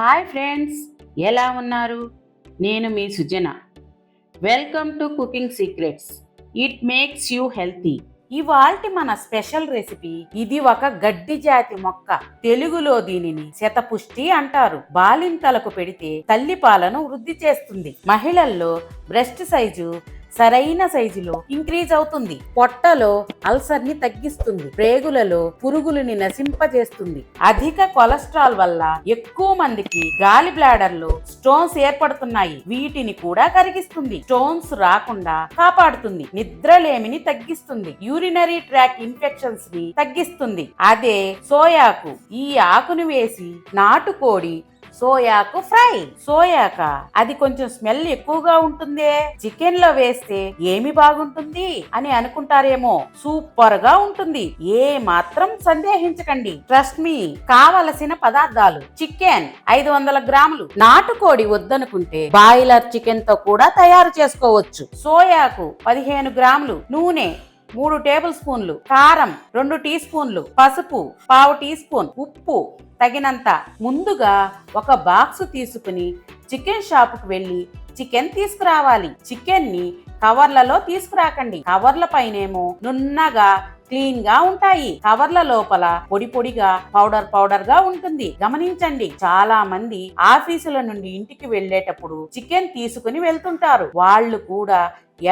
Hi friends ఎలా ఉన్నారు? నేను మీ Sujana. Welcome to cooking secrets. It makes you healthy. ఇవాల్టి మన స్పెషల్ రెసిపీ ఇది ఒక గడ్డి జాతి మొక్క. తెలుగులో దీనిని శతపుష్టి అంటారు. బాలింతలకు పెడితే తల్లి పాలను వృద్ధి చేస్తుంది. మహిళల్లో బ్రెస్ట్ సైజు సరైన సైజులో ఇంక్రీజ్ అవుతుంది. పొట్టలో అల్సర్ని తగ్గిస్తుంది. ప్రేగులలో పురుగులని నశింపజేస్తుంది. అధిక కొలెస్ట్రాల్ వల్ల ఎక్కువ మందికి గాలి బ్లాడర్లో స్టోన్స్ ఏర్పడుతున్నాయి. వీటిని కూడా కరిగిస్తుంది. స్టోన్స్ రాకుండా కాపాడుతుంది. నిద్రలేమిని తగ్గిస్తుంది. యూరినరీ ట్రాక్ ఇన్ఫెక్షన్స్ని తగ్గిస్తుంది. అదే సోయాకు ఈ ఆకును వేసి నాటుకోడి సోయాకు ఫ్రై. సోయాక అది కొంచెం స్మెల్ ఎక్కువగా ఉంటుందే. చికెన్లో వేస్తే ఏమి బాగుంటుంది అని అనుకుంటారేమో. సూపర్గా ఉంటుంది. ఏ మాత్రం సందేహించకండి. ట్రస్ట్ మీ కావలసిన పదార్థాలు. చికెన్ ఐదు వందల గ్రాములు. నాటుకోడి వద్దనుకుంటే బాయిలర్ చికెన్తో కూడా తయారు చేసుకోవచ్చు. సోయాకు పదిహేను గ్రాములు. నూనె మూడు టేబుల్ స్పూన్లు కారం రెండు టీ స్పూన్లు పసుపు పావు టీ స్పూన్ ఉప్పు. తగినంత ముందుగా ఒక బాక్స్ తీసుకుని చికెన్ షాపుకు వెళ్ళి చికెన్ తీసుకురావాలి. చికెన్ని కవర్లలో తీసుకురాకండి. కవర్ల పైనేమో నున్నగా క్లీన్గా ఉంటాయి. కవర్ల లోపల పొడి పొడిగా పౌడర్ పౌడర్గా ఉంటుంది. గమనించండి చాలా మంది ఆఫీసుల నుండి ఇంటికి వెళ్ళేటప్పుడు చికెన్ తీసుకుని వెళ్తుంటారు. వాళ్ళు కూడా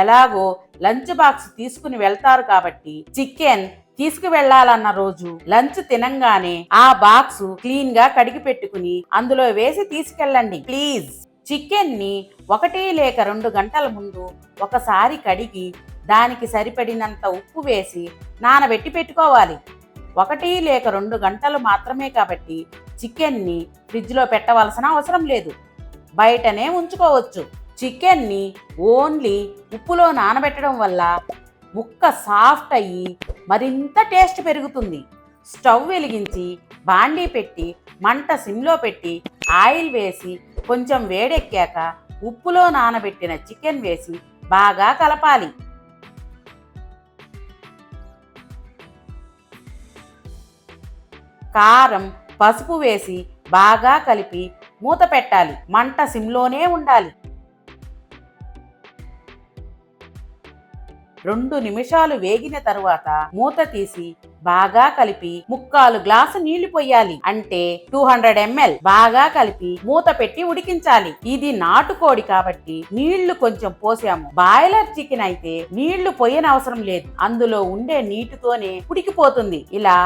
ఎలాగో లంచ్ బాక్స్ తీసుకుని వెళ్తారు కాబట్టి చికెన్ తీసుకువెళ్ళాలన్న రోజు లంచ్ తినంగానే ఆ బాక్స్ క్లీన్గా కడిగి పెట్టుకుని అందులో వేసి తీసుకెళ్ళండి. ప్లీజ్. చికెన్ని ఒకటి లేక రెండు గంటల ముందు ఒకసారి కడిగి దానికి సరిపడినంత ఉప్పు వేసి నానబెట్టి పెట్టుకోవాలి. ఒకటి లేక రెండు గంటలు మాత్రమే కాబట్టి చికెన్ని ఫ్రిడ్జ్లో పెట్టవలసిన అవసరం లేదు. బయటనే ఉంచుకోవచ్చు. చికెన్ని ఓన్లీ ఉప్పులో నానబెట్టడం వల్ల ముక్క సాఫ్ట్ అయ్యి మరింత టేస్ట్ పెరుగుతుంది. స్టవ్ వెలిగించి బాండీ పెట్టి మంట సిమ్లో పెట్టి ఆయిల్ వేసి కొంచెం వేడెక్కాక ఉప్పులో నానబెట్టిన చికెన్ వేసి బాగా కలపాలి. కారం పసుపు వేసి బాగా కలిపి మూత పెట్టాలి. మంట సిమ్లోనే ఉండాలి. రెండు నిమిషాలు వేగిన తరువాత మూత తీసి బాగా కలిపి ముక్కాలు గ్లాసు నీళ్ళు పోయాలి అంటే టూ హండ్రెడ్ ఎంఎల్ బాగా కలిపి మూత పెట్టి ఉడికించాలి. ఇది నాటుకోడి కాబట్టి నీళ్ళు కొంచెం పోసాము. బాయిలర్ చికెన్ అయితే నీళ్ళు పొయ్యని అవసరం లేదు. అందులో ఉండే నీటితోనే ఉడికిపోతుంది. ఇలా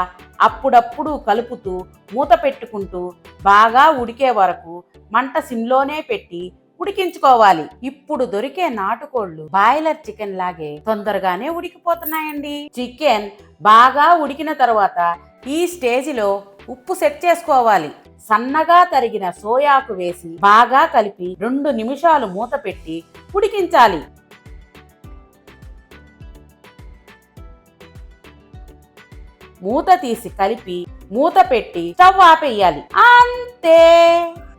అప్పుడప్పుడు కలుపుతూ మూత పెట్టుకుంటూ బాగా ఉడికే వరకు మంట సిమ్లోనే పెట్టి ఉడికించుకోవాలి. ఇప్పుడు దొరికే నాటుకోళ్ళు బాయిలర్ చికెన్ లాగే తొందరగానే ఉడికిపోతున్నాయండి. చికెన్ బాగా ఉడికిన తర్వాత ఈ స్టేజిలో ఉప్పు సెట్ చేసుకోవాలి. సన్నగా తరిగిన సోయాకు వేసి బాగా కలిపి రెండు నిమిషాలు మూత పెట్టి ఉడికించాలి. మూత తీసి కలిపి మూత పెట్టి స్టవ్ ఆపేయాలి. అంతే!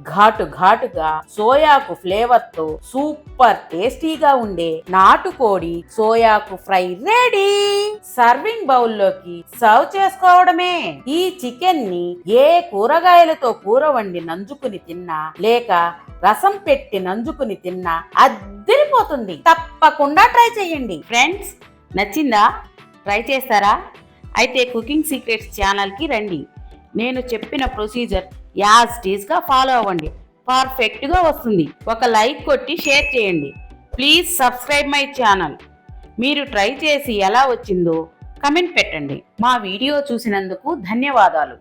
ఘాటు ఘాటుగా సోయాకు ఫ్లేవర్తో సూపర్ టేస్టీగా ఉండే నాటుకోడి సోయాకు ఫ్రై రెడీ. సర్వింగ్ బౌల్లోకి సర్వ్ చేసుకోవడమే. ఈ చికెన్ని ఏ కూరగాయలతో కూర వండి నంజుకుని తిన్నా లేక రసం పెట్టి నంజుకుని తిన్నా అద్దరిపోతుంది. తప్పకుండా ట్రై చేయండి. ఫ్రెండ్స్ నచ్చిందా? ట్రై చేస్తారా? అయితే కుకింగ్ సీక్రెట్స్ ఛానల్కి రండి. నేను చెప్పిన ప్రొసీజర్ యాజ్ టీజ్గా ఫాలో అవ్వండి. పర్ఫెక్ట్గా వస్తుంది. ఒక లైక్ కొట్టి షేర్ చేయండి. ప్లీజ్ సబ్స్క్రైబ్ మై ఛానల్ మీరు ట్రై చేసి ఎలా వచ్చిందో కమెంట్ పెట్టండి. మా వీడియో చూసినందుకు ధన్యవాదాలు.